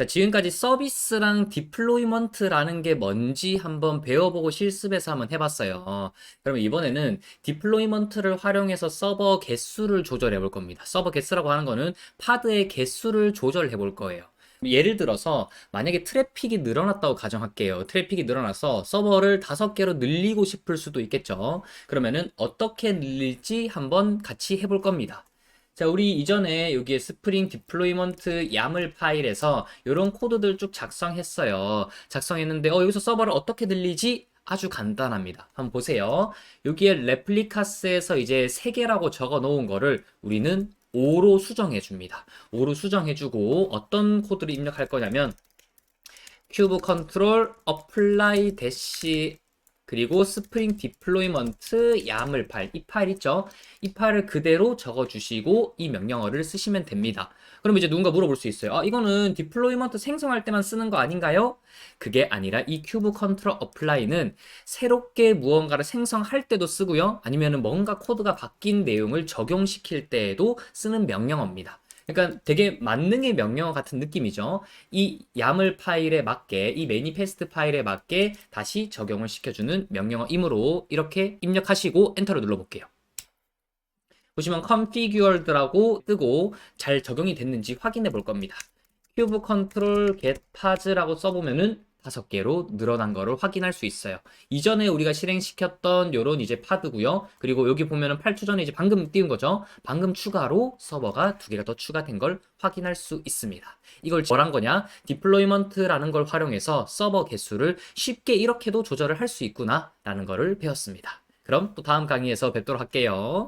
자, 지금까지 서비스랑 디플로이먼트라는 게 뭔지 한번 배워보고 실습해서 한번 해봤어요. 그러면 이번에는 디플로이먼트를 활용해서 서버 개수를 조절해 볼 겁니다. 서버 개수라고 하는 거는 파드의 개수를 조절해 볼 거예요. 예를 들어서 만약에 트래픽이 늘어났다고 가정할게요. 트래픽이 늘어나서 서버를 다섯 개로 늘리고 싶을 수도 있겠죠. 그러면은 어떻게 늘릴지 한번 같이 해볼 겁니다. 자, 우리 이전에 여기에 스프링 디플로이먼트 야물 파일에서 이런 코드들 쭉 작성했어요. 작성했는데, 어, 여기서 서버를 어떻게 늘리지? 아주 간단합니다. 한번 보세요. 여기에 레플리카스에서 이제 3개라고 적어 놓은 거를 우리는 5로 수정해 줍니다. 5로 수정해 주고 어떤 코드를 입력할 거냐면 큐브 컨트롤 어플라이 대시 그리고 스프링 디플로이먼트 야물 파일 이 파일 있죠? 이 파일을 그대로 적어 주시고 이 명령어를 쓰시면 됩니다. 그럼 이제 누군가 물어볼 수 있어요. 아, 이거는 디플로이먼트 생성할 때만 쓰는 거 아닌가요? 그게 아니라 이 큐브 컨트롤 어플라이는 새롭게 무언가를 생성할 때도 쓰고요. 아니면은 뭔가 코드가 바뀐 내용을 적용시킬 때에도 쓰는 명령어입니다. 그러니까 되게 만능의 명령어 같은 느낌이죠. 이 야물 파일에 맞게, 이 매니페스트 파일에 맞게 다시 적용을 시켜주는 명령어이므로 이렇게 입력하시고 엔터를 눌러볼게요. 보시면 configured라고 뜨고 잘 적용이 됐는지 확인해 볼 겁니다. 큐브 컨트롤 get pars라고 써보면은 다섯 개로 늘어난 거를 확인할 수 있어요. 이전에 우리가 실행시켰던 요런 이제 파드고요. 그리고 여기 보면은 8초 전에 이제 방금 띄운 거죠. 방금 추가로 서버가 두 개가 더 추가된 걸 확인할 수 있습니다. 이걸 뭐란 거냐? 디플로이먼트라는 걸 활용해서 서버 개수를 쉽게 이렇게도 조절을 할 수 있구나 라는 거를 배웠습니다. 그럼 또 다음 강의에서 뵙도록 할게요.